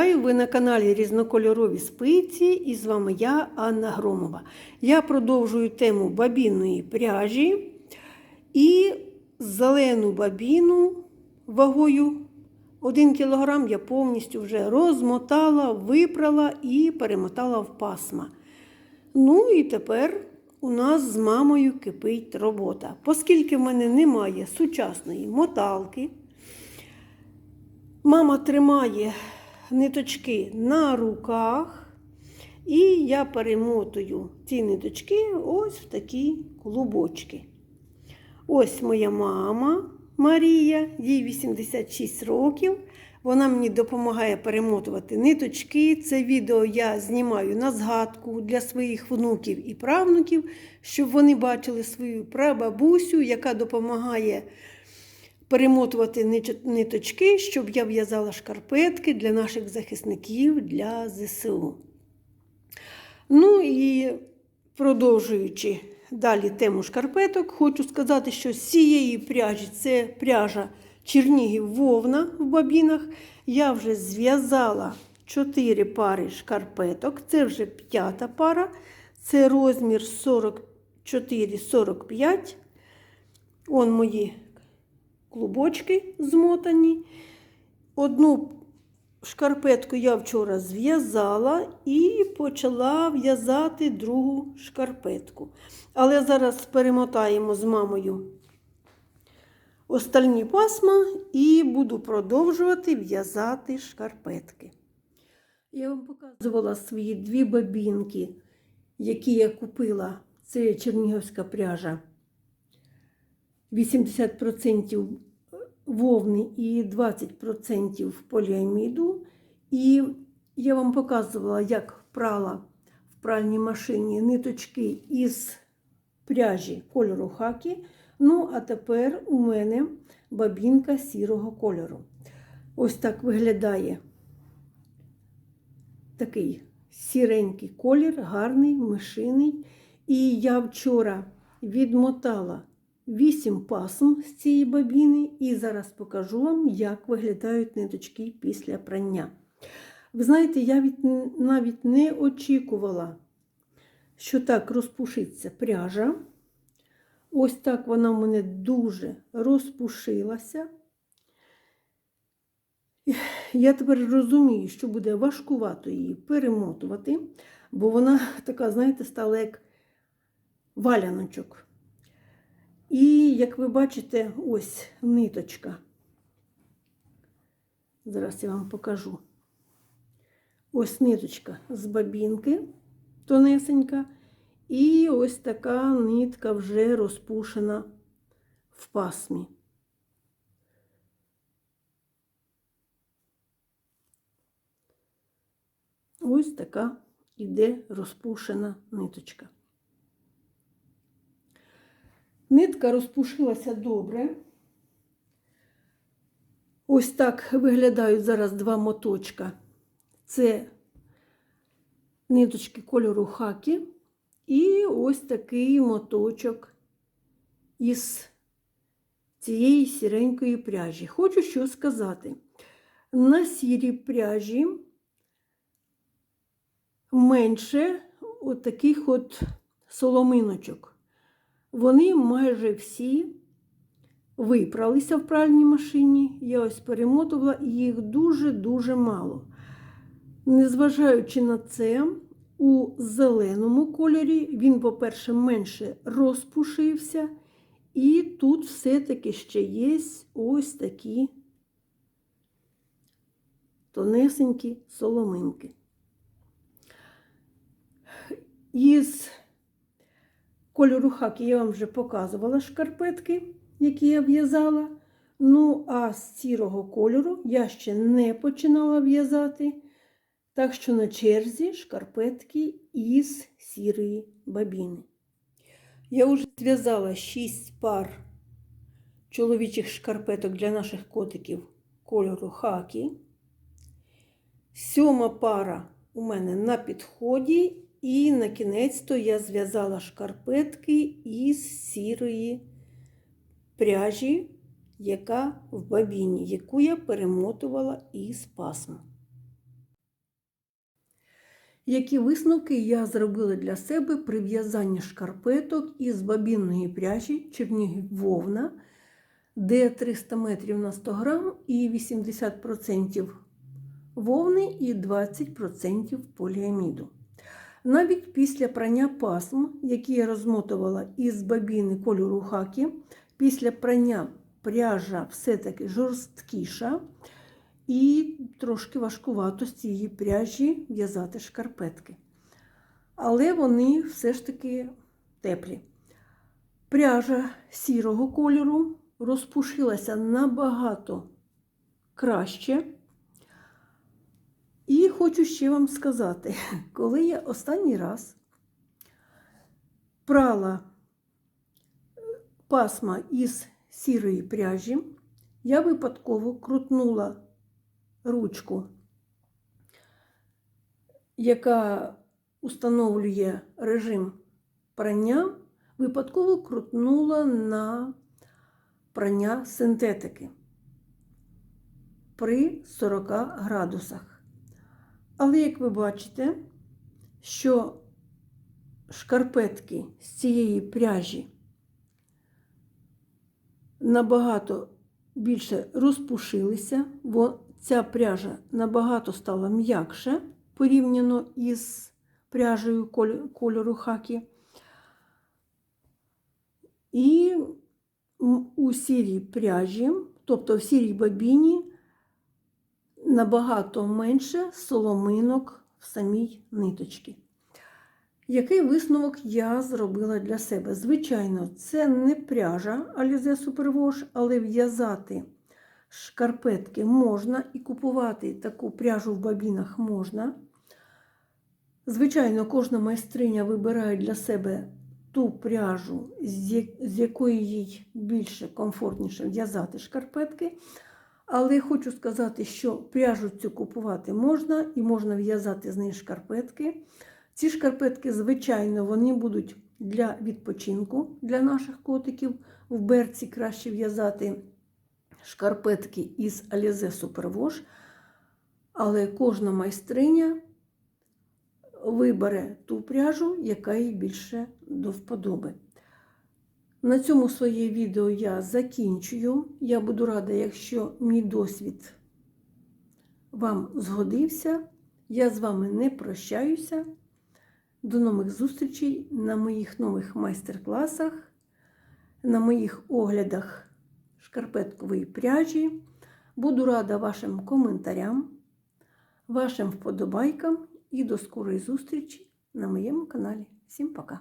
ви на каналі Різнокольорові спиці і з вами я, Анна Громова. Я продовжую тему бабінної пряжі і зелену бабіну вагою 1 кг я повністю вже розмотала, випрала і перемотала в пасма. Ну і тепер у нас з мамою кипить робота. Оскільки в мене немає сучасної моталки, мама тримає ниточки на руках, і я перемотую ці ниточки ось в такі клубочки. Ось моя мама Марія, їй 86 років. Вона мені допомагає перемотувати ниточки. Це відео я знімаю на згадку для своїх внуків і правнуків, щоб вони бачили свою прабабусю, яка допомагає перемотувати ниточки, щоб я в'язала шкарпетки для наших захисників для ЗСУ. Ну і продовжуючи далі тему шкарпеток, хочу сказати, що з цієї пряжі це пряжа Чернігів вовна в бабінах. Я вже зв'язала 4 пари шкарпеток, це вже п'ята пара, це розмір 44-45. Он мої клубочки змотані. Одну шкарпетку я вчора зв'язала і почала в'язати другу шкарпетку. Але зараз перемотаємо з мамою остальні пасма і буду продовжувати в'язати шкарпетки. Я вам показувала свої дві бабінки, які я купила. Це чернігівська пряжа. 80% вовни і 20% поліаміду. І я вам показувала, як прала в пральній машині ниточки із пряжі кольору хакі. Ну, а тепер у мене бабінка сірого кольору. Ось так виглядає такий сіренький колір, гарний, мишиний. І я вчора відмотала 8 пасм з цієї бабіни, і зараз покажу вам, як виглядають ниточки після прання. Ви знаєте, я від, навіть не очікувала, що так розпушиться пряжа. Ось так вона в мене дуже розпушилася. Я тепер розумію, що буде важкувато її перемотувати, бо вона така, знаєте, стала як валяночок. І, як ви бачите, ось ниточка. Зараз я вам покажу. Ось ниточка з бабінки тонесенька. І ось така нитка вже розпушена в пасмі. Ось така іде розпушена ниточка. Нитка розпушилася добре. Ось так виглядають зараз два моточка. Це ниточки кольору хакі. І ось такий моточок із цієї сіренької пряжі. Хочу що сказати. На сірій пряжі менше от таких от соломиночок. Вони майже всі випралися в пральній машині. Я ось перемотувала, їх дуже-дуже мало. Незважаючи на це, у зеленому кольорі він, по-перше, менше розпушився, і тут все-таки ще є ось такі тонесенькі соломинки. Із кольору хакі я вам вже показувала шкарпетки, які я в'язала. Ну, а з сірого кольору я ще не починала в'язати. Так що на черзі шкарпетки із сірої бабіни. Я вже зв'язала 6 пар чоловічих шкарпеток для наших котиків кольору хакі. Сьома пара у мене на підході, і на кінець то я зв'язала шкарпетки із сірої пряжі, яка в бабіні, яку я перемотувала із пасма. Які висновки я зробила для себе при в'язанні шкарпеток із бабінної пряжі Чернігів Вовна, де 300 метрів на 100 грам і 80% вовни і 20% поліаміду. Навіть після прання пасм, які я розмотувала із бабіни кольору хакі, після прання пряжа все-таки жорсткіша і трошки важкувато з цієї пряжі в'язати шкарпетки. Але вони все ж таки теплі. Пряжа сірого кольору розпушилася набагато краще. І хочу ще вам сказати, коли я останній раз прала пасма із сірої пряжі, я випадково крутнула ручку, яка установлює режим прання, випадково крутнула на прання синтетики при 40 градусах. Але, як ви бачите, що шкарпетки з цієї пряжі набагато більше розпушилися, бо ця пряжа набагато стала м'якша порівняно із пряжею кольору хакі. І у сірій пряжі, тобто в сірій бабіні, набагато менше соломинок в самій ниточці. Який висновок я зробила для себе? Звичайно, це не пряжа Alize Superwash, але в'язати шкарпетки можна і купувати таку пряжу в бабінах можна. Звичайно, кожна майстриня вибирає для себе ту пряжу, з якої їй більше комфортніше в'язати шкарпетки. Але хочу сказати, що пряжу цю купувати можна і можна в'язати з неї шкарпетки. Ці шкарпетки, звичайно, вони будуть для відпочинку для наших котиків. В берці краще в'язати шкарпетки із Alize Superwash. Але кожна майстриня вибере ту пряжу, яка їй більше до вподоби. На цьому своє відео я закінчую. Я буду рада, якщо мій досвід вам згодився. Я з вами не прощаюся. До нових зустрічей на моїх нових майстер-класах, на моїх оглядах шкарпеткової пряжі. Буду рада вашим коментарям, вашим вподобайкам і до скорої зустрічі на моєму каналі. Всім пока!